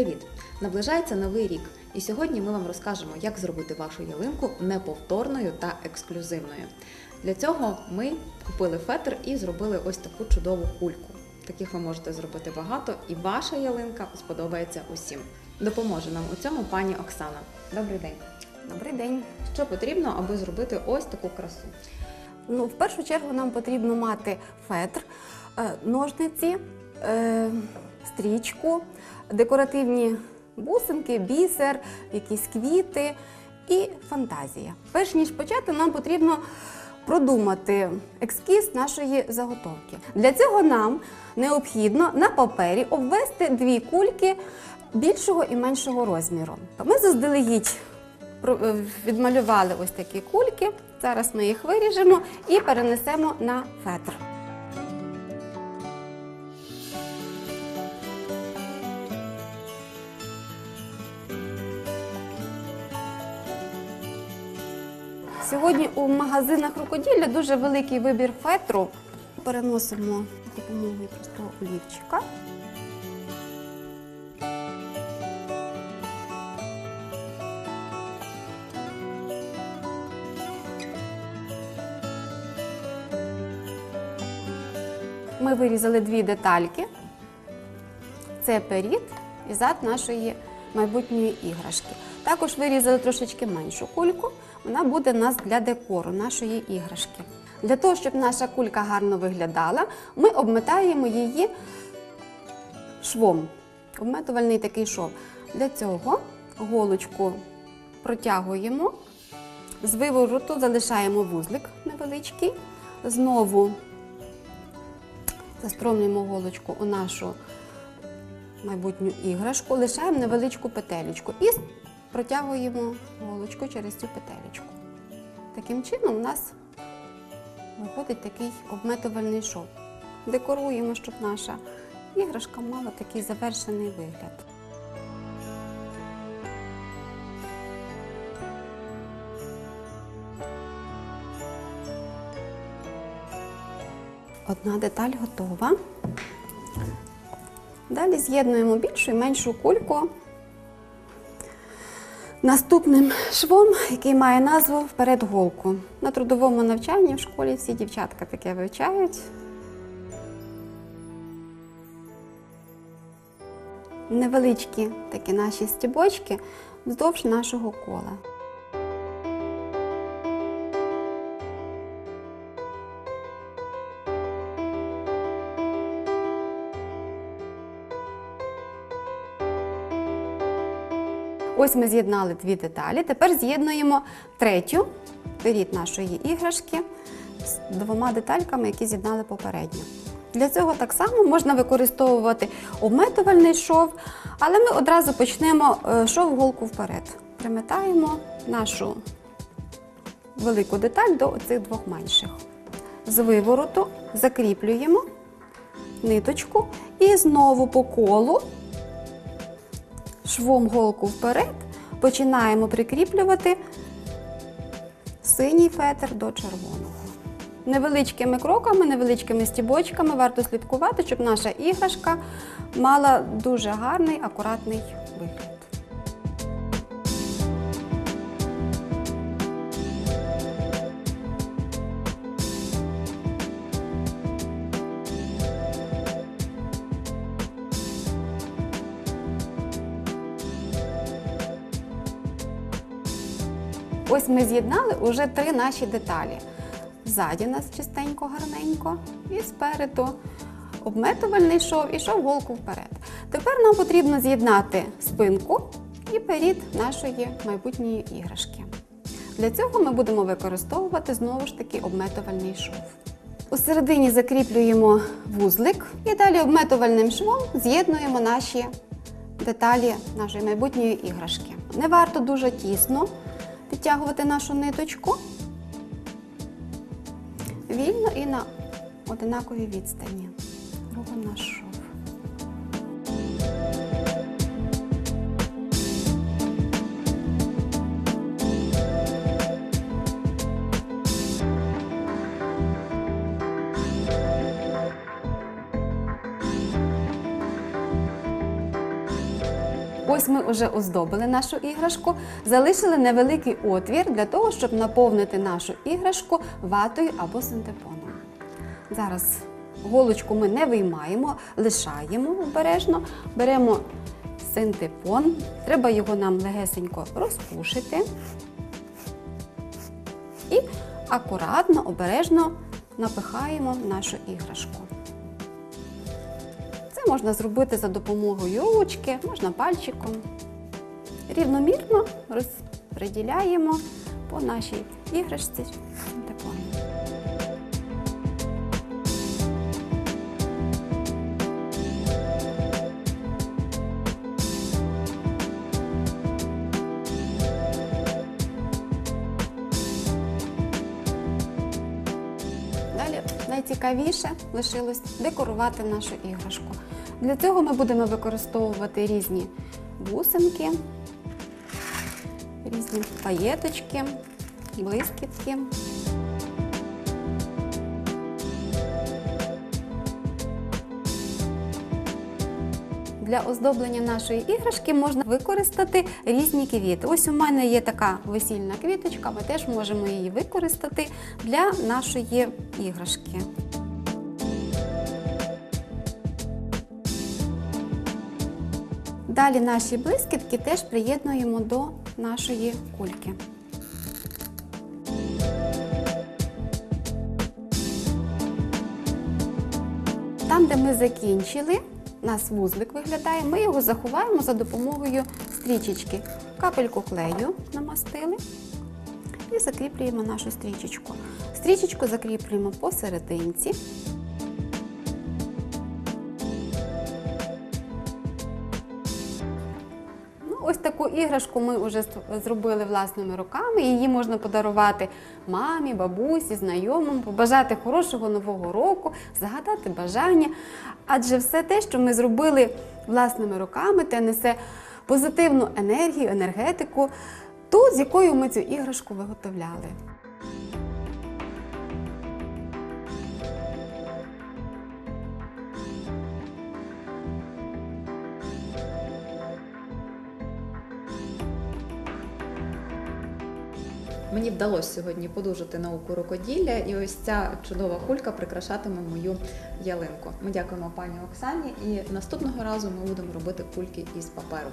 Привіт! Наближається новий рік, і сьогодні ми вам розкажемо, як зробити вашу ялинку неповторною та ексклюзивною. Для цього ми купили фетр і зробили ось таку чудову кульку. Таких ви можете зробити багато, і ваша ялинка сподобається усім. Допоможе нам у цьому пані Оксана. Добрий день! Добрий день. Що потрібно, аби зробити ось таку красу? Ну, в першу чергу нам потрібно мати фетр, е, ножниці, е, стрічку, декоративні бусинки, бісер, якісь квіти і фантазія. Перш ніж почати, нам потрібно продумати екскіз нашої заготовки. Для цього нам необхідно на папері обвести дві кульки більшого і меншого розміру. Ми заздалегідь е, відмалювали ось такі кульки. Зараз ми їх виріжемо і перенесемо на фетр. Сьогодні у магазинах рукоділля дуже великий вибір фетру. Переносимо за допомогою простого олівчика. Ми вирізали дві детальки. Це перід і зад нашої майбутньої іграшки. Також вирізали трошечки меншу кульку. Вона буде у нас для декору нашої іграшки. Для того, щоб наша кулька гарно виглядала, ми обметаємо її швом. Обметувальний такий шов. Для цього голочку протягуємо, з вивороту залишаємо вузлик невеличкий. Знову застромлюємо голочку у нашу майбутню іграшку, лишаємо невеличку петелечку і протягуємо голочку через цю петелечку. Таким чином у нас виходить такий обметувальний шов. Декоруємо, щоб наша іграшка мала такий завершений вигляд. Одна деталь готова. Далі з'єднуємо більшу і меншу кульку наступним швом, який має назву вперед голку. На трудовому навчанні в школі всі дівчатка таке вивчають. Невеличкі такі наші стібочки вздовж нашого кола. Ось ми з'єднали дві деталі. Тепер з'єднуємо третю перід нашої іграшки з двома детальками, які з'єднали попередньо. Для цього так само можна використовувати обметувальний шов, але ми одразу почнемо е, шов голку вперед. Приметаємо нашу велику деталь до цих двох менших. З вивороту закріплюємо ниточку і знову по колу швом голку вперед починаємо прикріплювати синій фетр до червоного. Невеличкими кроками, невеличкими стібочками варто слідкувати, щоб наша іграшка мала дуже гарний, акуратний вигляд. Ось ми з'єднали уже три наші деталі. Ззаді нас чистенько, гарненько, і спереду обметувальний шов і шов голку вперед. Тепер нам потрібно з'єднати спинку і перід нашої майбутньої іграшки. Для цього ми будемо використовувати знову ж таки обметувальний шов. У середині закріплюємо вузлик і далі обметувальним швом з'єднуємо наші деталі нашої майбутньої іграшки. Не варто дуже тісно підтягувати нашу ниточку вільно і на одинаковій відстані. Робимо наш шов. Ось ми вже оздобили нашу іграшку, залишили невеликий отвір для того, щоб наповнити нашу іграшку ватою або синтепоном. Зараз голочку ми не виймаємо, лишаємо обережно, беремо синтепон. Треба його нам легесенько розпушити і акуратно, обережно напихаємо нашу іграшку. Це можна зробити за допомогою ручки, можна пальчиком. Рівномірно розподіляємо по нашій іграшці Найцікавіше лишилось декорувати нашу іграшку. Для цього ми будемо використовувати різні бусинки, різні паєточки, блискітки. Для оздоблення нашої іграшки можна використати різні квіти. Ось у мене є така весільна квіточка, ми теж можемо її використати для нашої іграшки. Далі наші блискітки теж приєднуємо до нашої кульки. Там, де ми закінчили, у нас вузлик виглядає, ми його заховаємо за допомогою стрічечки. Капельку клею намастили і закріплюємо нашу стрічечку. Стрічечку закріплюємо посерединці. Ось таку іграшку ми вже зробили власними руками. Її можна подарувати мамі, бабусі, знайомим, побажати хорошого нового року, загадати бажання. Адже все те, що ми зробили власними руками, те несе позитивну енергію, енергетику, ту, з якою ми цю іграшку виготовляли. Мені вдалося сьогодні подужати науку рукоділля, і ось ця чудова кулька прикрашатиме мою ялинку. Ми дякуємо пані Оксані, і наступного разу ми будемо робити кульки із паперу.